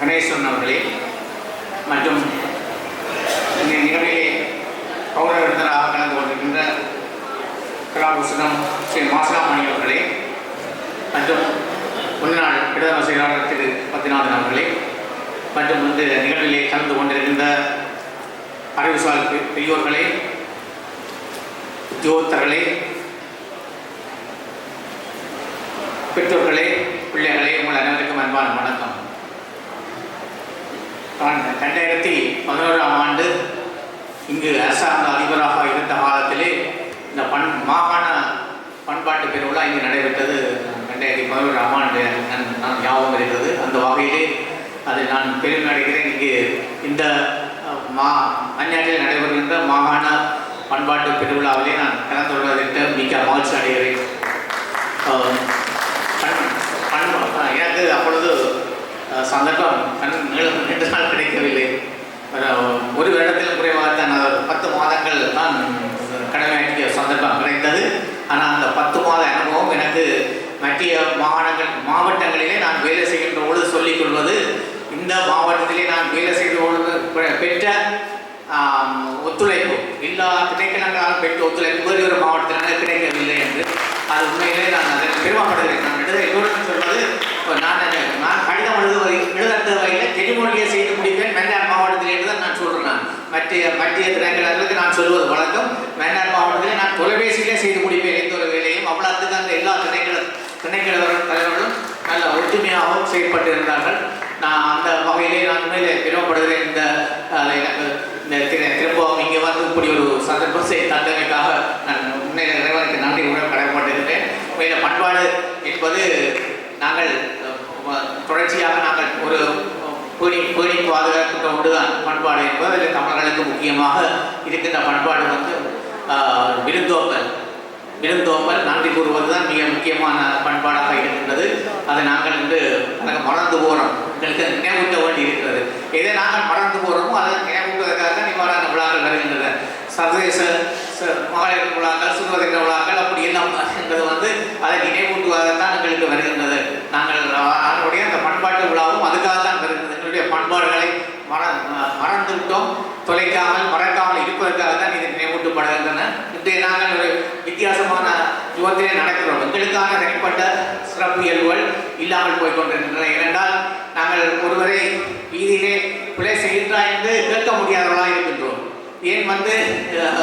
கணேசன் அவர்களே மற்றும் இந்த நிகழ்விலே கௌரவ விருந்தராக கலந்து கொண்டிருக்கின்ற கலாபூஷணம் ஸ்ரீ மாசிலாமணி அவர்களே மற்றும் முன்னாள் இடதம செயலாளர் திரு பத்திநாதன் அவர்களே மற்றும் இந்த நிகழ்விலே கலந்து கொண்டிருக்கின்ற அறிவுசால் பெரியோர்களே உத்தியோகத்தர்களே பெற்றோர்களே பிள்ளைகளே உங்கள் அனைவருக்கும் அன்பான வணக்கம். ரெண்டாயிரத்தி பதினோராம் ஆண்டு இங்கு அரசாங்க அதிபராக இருந்த காலத்திலே இந்த பண் மாகாண பண்பாட்டு பெருவிழா இங்கு நடைபெற்றது. ரெண்டாயிரத்தி பதினோராம் ஆண்டு நான் ஞாபகம் இருக்கிறது அந்த வகையிலே அதை நான் பெருமை அடைகிறேன். இங்கு இந்த மா அந்நாட்டில் நடைபெறுகின்ற மாகாண பண்பாட்டு பெருவிழாவிலே நான் கலந்து கொள்வதற்கு மிக்க மகிழ்ச்சி அடைகிறேன் அஹ், பண்- பண்- எனக்கு அப்பொழுது அஹ், சந்தர்ப்பம் கண் நீளம் ரெண்டு நாள் கிடைக்கவில்லை ஒரு- ஒரு வருடத்திலும் குறைவாக தான் ஒரு பத்து மாதங்கள் தான் கடமையாற்றிய சந்தர்ப்பம் கிடைத்தது ஆனால் அந்த பத்து மாத அனுபவம் எனக்கு மத்திய மாகாணங்கள் மாவட்டங்களிலே நான் வேலை செய்கின்ற பொழுது சொல்லிக் கொள்வது இந்த மாவட்டத்திலே நான் வேலை செய்த பொழுது பெ- பெற்ற ஆம், ஒத்துழைப்பு. எல்லா திணைக்களங்களாலும் பெற்ற ஒத்துழைப்பு வேறு ஒரு மாவட்டத்தில் கிடைக்கவில்லை என்று அது உண்மையிலே நான் அதை பெருமைப்படுகிறேன். நான் எழுத எல்லோருக்கும் சொல்வது நான் நான் கடிதம் எழுதுவதை எழுத வகையில் தெளிமொழியை செய்து முடிப்பேன் மன்னார் மாவட்டத்தில் என்று தான் நான் சொல்கிறேன் நான். மத்திய மத்திய திணைக்களங்களுக்கு நான் சொல்வது வழக்கம். மன்னார் மாவட்டத்திலே நான் தொலைபேசியிலே செய்து முடிப்பேன். எந்த ஒரு வேலையும் அவ்வளோத்துக்கு அந்த எல்லா திணைக்கள திணைக்கள தலைவர்களும் நல்ல ஒற்றுமையாகவும் செயல்பட்டு இருந்தார்கள் நான் அந்த வகையிலே நான் உண்மையிலே பெருமைப்படுகிறேன் இந்த அஹ், எனக்கு இந்த திரு- திரும்பவும் இங்கே வந்து இப்படி ஒரு சந்தர்ப்பத்தை தந்தமைக்காக நான் உண்மையில இறைவனுக்கு நன்றி கூட கடமைப்பட்டிருக்கிறேன். உண்மையில பண்பாடு என்பது நாங்கள் தொடர்ச்சியாக நாங்கள் ஒரு பேணி பேணி பாதுகாக்கின்ற ஒன்றுதான் பண்பாடு என்பது. அதில் தமிழர்களுக்கு முக்கியமாக இருக்கின்ற பண்பாடு வந்து விருந்தோம்பல். விருந்தோம்பல் நன்றி கூறுவது தான் மிக முக்கியமான பண்பாடாக இருக்கின்றது. அதை நாங்கள் இன்று நாங்கள் மறந்து போகிறோம் எங்களுக்கு நினைவூட்ட வேண்டி இருக்கிறது எதை நாங்கள் மறந்து போகிறோமோ அதை நினைவூட்டுவதற்காக தான் இவ்வாறான விழாக்கள் வருகின்றன. சர்வதேச மகளிர் விழாக்கள் சுதந்திர விழாக்கள் அப்படி எல்லாம் என்பது வந்து அதை நினைவூட்டுவதாகத்தான் எங்களுக்கு வருகின்றது. நாங்கள் அதனுடைய அந்த பண்பாட்டு விழாவும் அதுக்காக தான் வருகின்றது. எங்களுடைய பண்பாடுகளை மற ம- மறந்து விட்டோம் தொலைக்காமல் மறக்காமல் இருப்பதற்காக தான் இது நினைவூட்டப்படுகின்றன. இன்றைய நாங்கள் ஒரு வித்தியாசமான யுகத்திலே நடக்கிறோம். எங்களுக்கான தனிப்பட்ட சிறப்பு இயல்புகள் இல்லாமல் போய் கொண்டிருக்கின்றன ஏனென்றால் நாங்கள் ஒருவரை வீதியிலே பிழை செய்கின்றார் என்று கேட்க முடியாதவர்களாக இருக்கின்றோம். ஏன் வந்து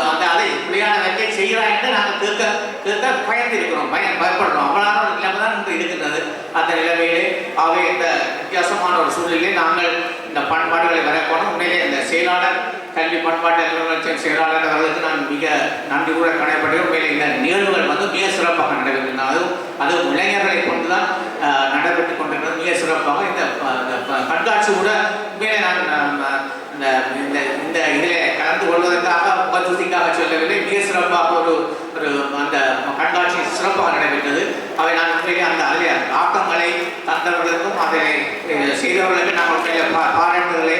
அந்த அதை இப்படியான வேலையை செய்கிறாய் என்று நாங்கள் கேட்க கேட்க பயந்து இருக்கிறோம் பயன் பயப்படுறோம். அவ்வளோ ஒரு நிலைமை தான் இன்று இருக்கின்றது. அந்த நிலைமையிலே ஆகவே இந்த வித்தியாசமான ஒரு சூழ்நிலையிலே நாங்கள் இந்த பண்பாடுகளை வரைக்கணும் உண்மையிலே இந்த செயலாளர் கல்வி பண்பாட்டு அலுவலகத்தின் செயலாளர் அவர்களுக்கு நான் மிக நன்றி கூட கடைப்பட்டு உண்மையிலே இந்த நிகழ்வுகள் வந்து மிக சிறப்பாக நடைபெறுகிறது அதுவும் அதுவும் இளைஞர்களை கொண்டு தான் நடைபெற்று கொண்டிருக்கிறது மிக சிறப்பாக இந்த கண்காட்சி கூட உண்மையிலே நான் இந்த இந்த இந்த இதிலே கலந்து கொள்வதற்காக முகத்துதிக்காக சொல்லவில்லை மிக சிறப்பாக ஒரு ஒரு அந்த கண்காட்சி சிறப்பாக நடைபெற்றது. அவை நான் உண்மையிலே அந்த அதில் ஆக்கங்களை தந்தவர்களுக்கும் அதை அஹ், செய்தவர்களுக்கு நான் உண்மையிலே பாராட்டுகளை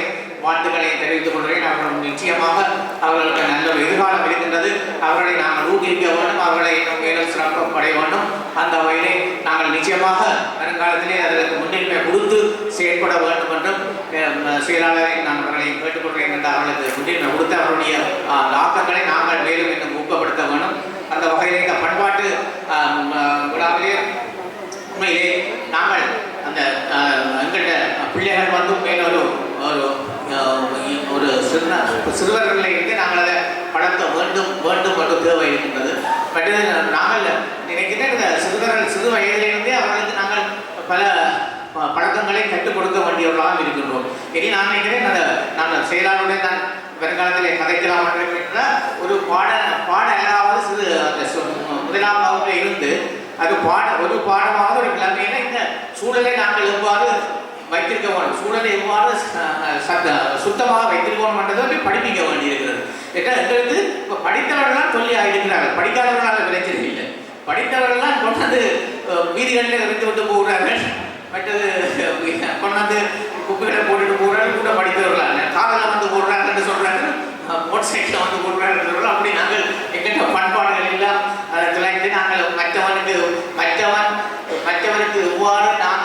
வாழ்த்துக்களை தெரிவித்துக் கொள்கிறேன். அவர்கள் நிச்சயமாக அவர்களுக்கு நல்ல ஒரு எதிர்காலம் இருக்கின்றது. அவர்களை நாங்கள் ஊக்குவிக்க வேண்டும். அவர்களை இன்னும் மேலும் சிறப்பம் அடைய வேண்டும். அந்த வகையிலே நாங்கள் நிச்சயமாக வருங்காலத்திலே அதற்கு முன்னுரிமை கொடுத்து செயற்பட வேண்டும் என்றும் செயலாளரை நான் அவர்களை கேட்டுக்கொள்கிறேன் என்று அவர்களுக்கு முன்னுரிமை கொடுத்து அவருடைய அஹ், நாங்கள் மேலும் இன்னும் ஊக்கப்படுத்த வேண்டும். அந்த வகையிலே இந்த பண்பாட்டு விழாவிலே உண்மையிலே நாங்கள் அந்த எங்கள்கிட்ட பிள்ளைகள் வந்து மேலும் ஒரு சிறுவர்களில் இருந்து நாங்கள் அதை வளர்த்த வேண்டும் வேண்டும் என்று தேவை இருக்கின்றது. பட் நாங்கள் நினைக்கிறேன் இந்த சிறுவர்கள் சிறு வயதிலிருந்தே அவர்களுக்கு நாங்கள் பல பழக்கங்களை கற்றுக் கொடுக்க வேண்டியவர்களாக இருக்கின்றோம். இனி நான் நினைக்கிறேன் அந்த நான் செயலாளருடைய நான் வருங்காலத்திலே கதைக்கலாம் என்று ஒரு பாட பாட அல்லாவது சிறு அந்த சு- முதலாம் வகுப்பில் இருந்து அது பாட ஒரு பாடமாக ஒரு நிலைமையில இந்த சூழலை நாங்கள் எவ்வாறு வைத்திருக்க வேண்டும் சூழலை எவ்வாறு அஹ், சுத்தமாக வைத்திருக்கணும் என்றதை படிப்பிக்க வேண்டியிருக்கிறது. ஏன்னா எங்களுக்கு இப்போ படித்தவர்கள்லாம் சொல்லி ஆகியிருக்கிறார்கள். படிக்காதவர்களால் விளைச்சல் இல்லை. படித்தவர்கள்லாம் கொண்டாந்து வீதிகளில் இருந்து விட்டு போகிறார்கள். மற்றது கொண்டாந்து குப்பைகளை போட்டுட்டு போகிறார்கள். கூட படித்தவர்களால். காதலில் வந்து போடுறாங்கன்னு சொல்கிறாங்க மோட்டர் சைக்கிளில் வந்து போடுறாங்கன்னு அப்படி நாங்கள் எங்கிட்ட பண்பாடுகள் எல்லாம் அதை துளைத்து நாங்கள் மற்றவனுக்கு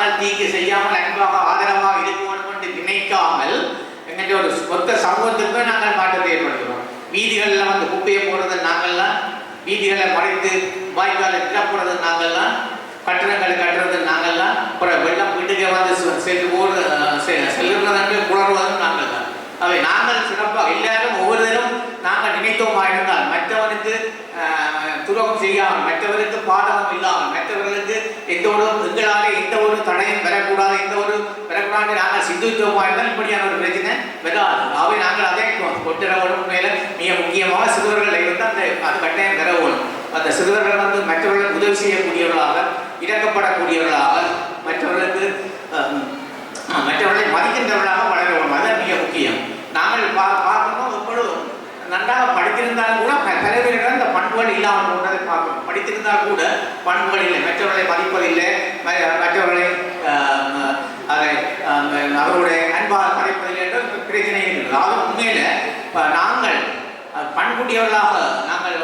மற்றவன் மற்றவனுக்கு தீங்கு செய்யாமல் அன்பாக ஆதரவாக இருக்க நினைக்காமல் என்று ஒரு மொத்த சமூகத்துக்கு நாங்கள் மாற்றத்தை ஏற்படுத்துகிறோம். வீதிகளில் வந்து குப்பையை போடுறது நாங்கள்லாம் வீதிகளை மறைத்து வாய்க்காலை திறப்புறது நாங்கள்லாம் கட்டடங்களை கட்டுறது நாங்கள்லாம் அப்புறம் வெள்ளம் வீட்டுக்கே வந்து சென்று போடு செல்லுறதன்று குளறுவதும் நாங்கள் தான் அவை நாங்கள் சிறப்பாக எல்லாரும் ஒவ்வொருவரும் நாங்கள் நினைத்தோமாக இருந்தால் மற்றவனுக்கு துரோகம் செய்யாமல் மற்றவர்களுக்கு பாதகம் இல்லாமல் மற்றவர்களுக்கு எந்த ஒரு எங்களாலே எந்த ஒரு தடையும் பெறக்கூடாது எந்த ஒரு பெறக்கூடாது நாங்கள் சிந்தித்தோமா இருந்தால் இப்படியான ஒரு பிரச்சனை வராது. அவை நாங்கள் அதை கொட்டிடவோடும் மேல மிக முக்கியமாக சிறுவர்கள் இருந்தால் அந்த அது கட்டாயம் பெறவோடும் அந்த சிறுவர்கள் வந்து மற்றவர்களுக்கு உதவி செய்யக்கூடியவர்களாக இறக்கப்படக்கூடியவர்களாக மற்றவர்களுக்கு மற்றவர்களை மதிக்கின்றவர்களாக வளர வேண்டும் அது மிக முக்கியம். நாங்கள் பா பார்க்கணும் எப்பொழுதும் நன்றாக படித்திருந்தாலும் கூட தலைவர்களிடம் பல பண்புகள் இல்லாமல் போனதை பார்க்கணும். படித்திருந்தால் கூட பண்புகள் இல்லை. மற்றவர்களை மதிப்பதில்லை. மற்றவர்களை ஆஹ், அதை அவர்களுடைய அன்பாக மதிப்பதில்லை என்ற பிரச்சனை இருக்கிறது ஆக உண்மையில நாங்கள் பண்புடையவர்களாக நாங்கள்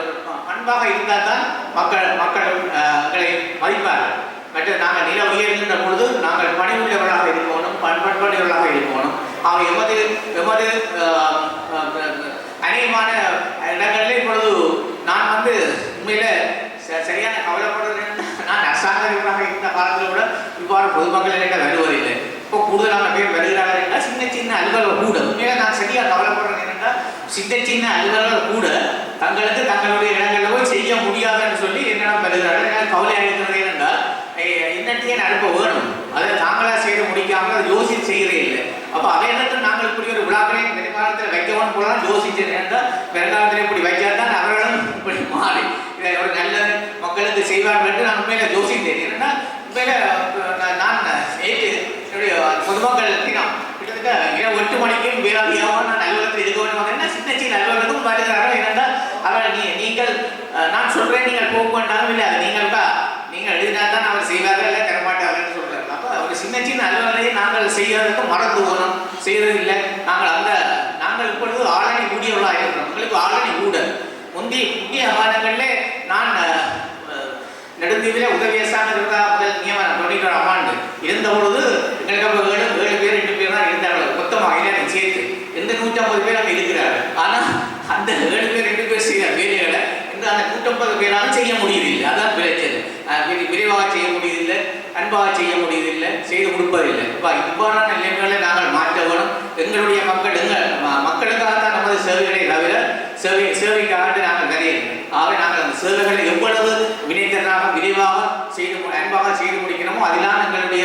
பண்பாக இருந்தால் தான் மக்கள் மக்கள் எங்களை மதிப்பார்கள். மற்ற நாங்கள் நில உயர்கின்ற பொழுது நாங்கள் பணிவுடையவர்களாக இருக்கணும் பண்பண்புடையவர்களாக இருக்கணும் அவை எமது எமது அநேகமான இடங்களில் இப்பொழுது நான் வந்து உண்மையில ச- சரியான கவலைப்படுறேன் நான் அரசாங்க நிர்வாகம் இருந்த காலத்தில் கூட இவ்வாறு பொதுமக்கள் கிட்ட வருவதில்லை. இப்போ கூடுதலான பேர் வருகிறார்கள் என்றால் சின்ன சின்ன அலுவலர் கூட உண்மையில நான் சரியா கவலைப்படுறேன் என்றால் சின்ன சின்ன அலுவலர் கூட தங்களுக்கு தங்களுடைய இடங்களில் போய் செய்ய முடியாதுன்னு சொல்லி என்னிடம் வருகிறார்கள். எனக்கு கவலை அழைக்கிறது ஏனென்றால் இன்னத்தையும் அனுப்ப வேணும்? அதை தாங்களாக செய்து முடிக்காமல் அதை யோசித்து செய்கிறே இல்லை. அப்போ அதே நேரத்தில் நாங்கள் இப்படி ஒரு விழாக்களை வருங்காலத்தில் வைக்கவும் தான் யோசிச்சது என்றால் வருங்காலத்தில் இப்படி வைக்காதான் அவர்களும் இப்படி மாறி இதை ஒரு நல்ல மக்களுக்கு செய்வார் என்று நான் உண்மையில யோசித்தேன். ஏன்னா உண்மையில நான் நேற்று என்னுடைய பொதுமக்கள் தினம் கிட்டத்தட்ட இரவு எட்டு மணிக்கும் பேராதியாக நான் அலுவலகத்தில் இருக்க வேண்டும். என்ன சின்ன சின்ன அலுவலகம் வருகிறார்கள் என்னென்னா அவர் நீ நீங்கள் நான் சொல்றேன் நீங்கள் போக வேண்டாம் இல்லை அது நீங்கள் தான் நீங்கள் எழுதினா தான் அவர் செய்வார்கள் இல்லை தரமாட்டார்கள் சொல்றாரு. அப்போ ஒரு சின்ன சின்ன அலுவலகத்தை நாங்கள் செய்யறதுக்கு மறந்து போகணும் செய்யறது இல்லை நாங்கள் அந்த நாங்கள் இப்பொழுது ஆளணி கூடியவர்களாக இருக்கிறோம் உங்களுக்கு ஆளணி கூட முந்தி முந்தைய காலங்களிலே நான் அஹ், அஹ், நெடுந்தீவில இருந்தா முதல் நியமனம் தொண்ணூற்றி ஆண்டு இருந்த பொழுது எங்களுக்கு ஏழு ஏழு பேர் எட்டு பேர் தான் இருந்தார்கள். மொத்தமாக இளைஞர் சேர்த்து. எந்த நூற்றம்பது பேர் அங்கே இருக்கிறார்கள். ஆனால் அந்த ஏழு பேர் ரெண்டு பேர் செய்த வேலைகளை இந்த அந்த நூற்றம்பது பேராலும் செய்ய முடியவில்லை. அதான் பிரச்சனை. விரைவாக செய்ய முடியவில்லை. அன்பாக செய்ய முடியதில்லை செய்து கொடுப்பதில்லை. இப்போ இவ்வாறான நிலைமைகளை நாங்கள் மாற்ற வேணும். எங்களுடைய மக்கள் எங்கள் மக்களுக்காக தான் நமது சேவைகளை தவிர சேவை சேவைக்காக நாங்கள் நிறையவில்லை ஆகவே நாங்கள் அந்த சேவைகளை எவ்வளவு வினைத்திறனாக விரைவாக செய்து அன்பாக செய்து முடிக்கிறோமோ அதெல்லாம் எங்களுடைய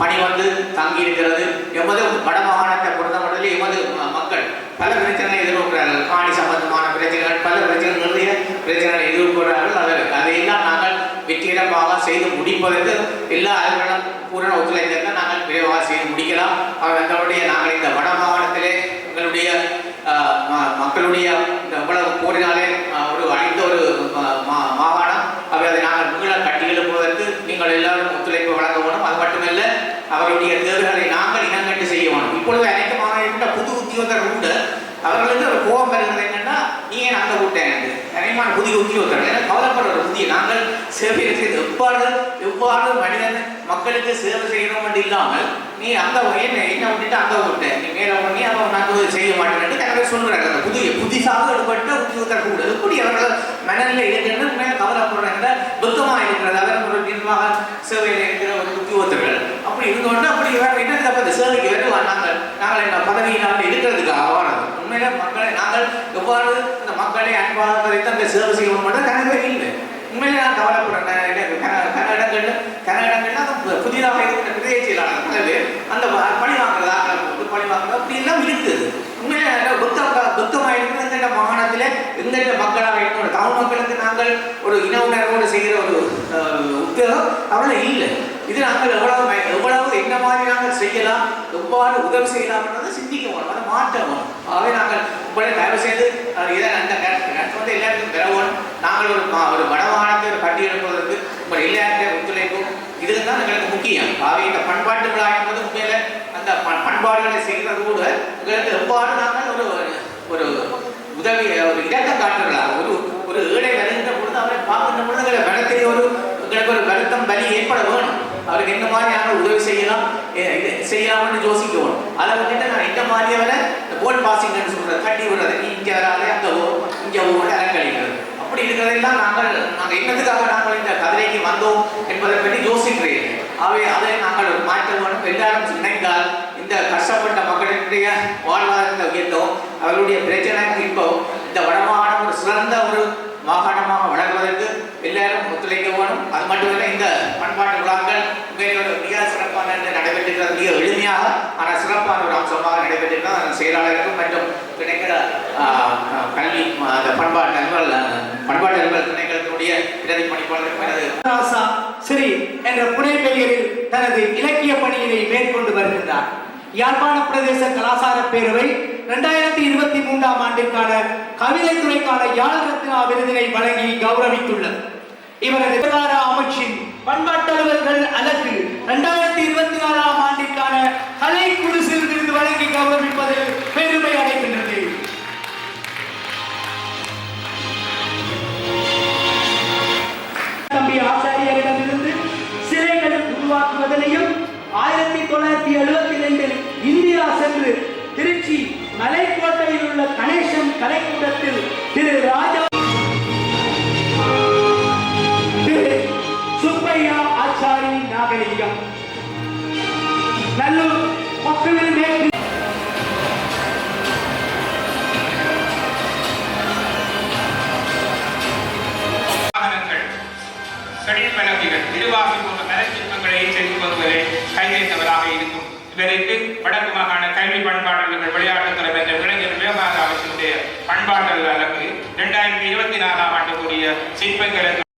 பணி வந்து தங்கி இருக்கிறது. எமது வடமாகாணத்தை பொறுத்தமட்டில் எமது மக்கள் பல பிரச்சனைகளை எதிர்கொள்கிறார்கள். காணி சம்பந்தமான பிரச்சனைகள் பல பிரச்சனைகள் நிறைய பிரச்சனைகளை எதிர்கொள்கிறார்கள். அதை அதையெல்லாம் நாங்கள் வெற்றிகரமாக செய்து முடிப்பதற்கு எல்லா அலுவலகம் பூரண ஒத்துழைப்பு நாங்கள் விரைவாக செய்து முடிக்கலாம். ஆக எங்களுடைய நாங்கள் இந்த வட மாகாணத்திலே எங்களுடைய மக்களுடைய எவ்வளவு போரினாலே ஒரு அழிந்த ஒரு மா- மாகாணம். அவை அதை நாங்கள் மீள கட்டி எழுப்புவதற்கு நீங்கள் எல்லாரும் ஒத்துழைப்பு வழங்க வேணும் அது மட்டுமல்ல அவருடைய தேர்வுகளை நாங்கள் இனங்கட்டு செய்ய வேணும் இப்பொழுது அனைத்து மாநில புது உத்தியோகர் உண்டு. அவர்களுக்கு ஒரு கோபம் வருகிறது என்னன்னா நீ ஏன் அங்கே விட்டேன் அனைமான புதிய உத்தியோகர்கள். ஏன்னா கவலைப்படுற புதிய நாங்கள் சேவை செய்து எவ்வாறு எவ்வாறு மனிதன் மக்களுக்கு சேவை செய்யணும் மட்டும் இல்லாமல் நீ அந்த என்ன என்ன விட்டுட்டு அந்த விட்ட நீ மேல பண்ணி அவன் நாங்கள் செய்ய மாட்டேன்னு கனவே சொல்றாங்க அந்த புதிய புதிதாக எடுபட்ட உத்தியோகர் தரக்கூடாது எப்படி அவர்கள் மனநிலை இருக்கிறது மேல கவலைப்படுறாங்க துக்கமாக இருக்கிறது அதன் ஒரு நிர்வாக சேவையில் இருக்கிற ஒரு உத்தியோகத்தர்கள். அப்படி இருந்தோன்னா அப்படி வேற என்ன தப்பு சேவைக்கு வருவா நாங்கள் நாங்கள் என்ன பதவியினால் இருக்கிறதுக்கு ஆவானது உண்மையில மக்களை நாங்கள் எவ்வாறு இந்த மக்களை அன்பாக வைத்து அந்த சேவை செய்யணும் மட்டும் கனவே இல்லை. உண்மையிலே நான் கவலைப்படுறேன் கன- இடங்கள்ல கன இடங்கள்ல அந்த புதிதாக இருக்கிற பிரதேச செயலாளர் பல அந்த பணி வாங்குறதா பணி வாங்குறது அப்படின்லாம் இருக்குது உண்மையிலே புத்தம் புத்தமாக இருக்கிற இந்த மாகாணத்தில் எந்த மக்களாக இருக்கணும் தமிழ் மக்களுக்கு நாங்கள் ஒரு இன உணர்வோடு செய்கிற ஒரு உத்தியோகம் அவ்வளோ இல்லை. இது நாங்கள் எவ்வளவு மை- எவ்வளவு என்ன மாதிரி நாங்கள் செய்யலாம் எவ்வாறு உதவி செய்யலாம்ன்றதை சிந்திக்க வேணும் அதை மாற்ற வேணும் ஆகவே நாங்கள் உங்களை தயவு செய்து இதை அந்த கருத்து வந்து எல்லாருக்கும் பெறவோம் நாங்கள் ஒரு மா- ஒரு வடமானத்தை ஒரு கட்டி எடுப்பதற்கு உங்கள் எல்லாருடைய ஒத்துழைப்பும் இதுக்கு தான் எங்களுக்கு முக்கியம். ஆகவே இந்த பண்பாட்டு விழா என்பது உண்மையில அந்த பண்- பண்பாடுகளை செய்கிறது கூட உங்களுக்கு எவ்வாறு நாங்கள் ஒரு ஒரு உதவி ஒரு இலக்கம் காட்டுகிறார் ஒரு ஒரு ஏழை வருகின்ற பொழுது அவரை பார்க்கின்ற பொழுது எங்களை பலத்தை ஒரு எங்களுக்கு ஒரு வருத்தம் பலி ஏற்பட வேணும். அவருக்கு என்ன மாதிரியான உதவி செய்யலாம்? செய்யலாம்னு யோசிக்கணும் அதை வந்துட்டு நான் இந்த மாதிரியவரை கோல் பாசிங்னு சொல்றது தட்டி விடுறது நீ இங்கே வராதே அங்கே ஓ இங்கே ஓட அலங்கழிக்கிறது அப்படி இருக்கிறதெல்லாம் நாங்கள் நாங்கள் என்னதுக்காக நாங்கள் இந்த கதிரைக்கு வந்தோம் என்பதை பற்றி யோசிக்கிறேன். அவை அதை நாங்கள் மாற்ற வேண்டும் எல்லாரும் இணைந்தால் இந்த கஷ்டப்பட்ட மக்களுடைய வாழ்வாதாரத்தை உயர்ந்தோம் அவர்களுடைய பிரச்சனை இப்போ இந்த வடமாகாணம் ஒரு சிறந்த ஒரு மாகாணமாக வளர்வதற்கு வேணும் மட்டுமல்ல இந்த பண்பாட்டு விழாக்கள் உண்மையிலே மிக சிறப்பான நடைபெற்றிருக்கிறது மிக எளிமையாக ஆனால் சிறப்பான ஒரு அம்சமாக நடைபெற்றிருக்கிறது அதன் செயலாளருக்கும் மற்றும் கிடைக்கிற ஆஹ், கல்வி அந்த பண்பாட்டு அலுவல் பண்பாட்டு அலுவல் திணைக்களத்தினுடைய பிரதி பணிப்பாளருக்கும் எனது ராசா என்ற புனைப்பெயரில் தனது இலக்கிய பணியினை மேற்கொண்டு வருகின்றார். யாழ்ப்பாண பிரதேச கலாசார பேரவை இரண்டாயிரத்தி இருபத்தி மூன்றாம் ஆண்டிற்கான கவிதை துறைக்கான யாழ் ரத்னா விருதினை வழங்கி கௌரவித்துள்ளது. இவரது விவகார அமைச்சின் பண்பாட்டு அலகு இரண்டாயிரத்தி இருபத்தி நாலாம் ஆண்டிற்கான கலை குடிசில் விருது வழங்கி கௌரவிப்பதில் பெருமை அடைகின்றது. திருவாசி போன்ற மரச்சிற்பங்களை செய்து வருவதே கைதேர்ந்தவராக இருக்கும். இவருக்கு வடக்கு மாகாண கல்வி பண்பாளர்கள் விளையாட்டுத்துறை என்ற இளைஞர் விவகார அமைச்சருடைய பண்பாட்டல் அளவு இரண்டாயிரத்தி இருபத்தி நாலாம் ஆண்டு கூடிய சிற்பங்களுக்கு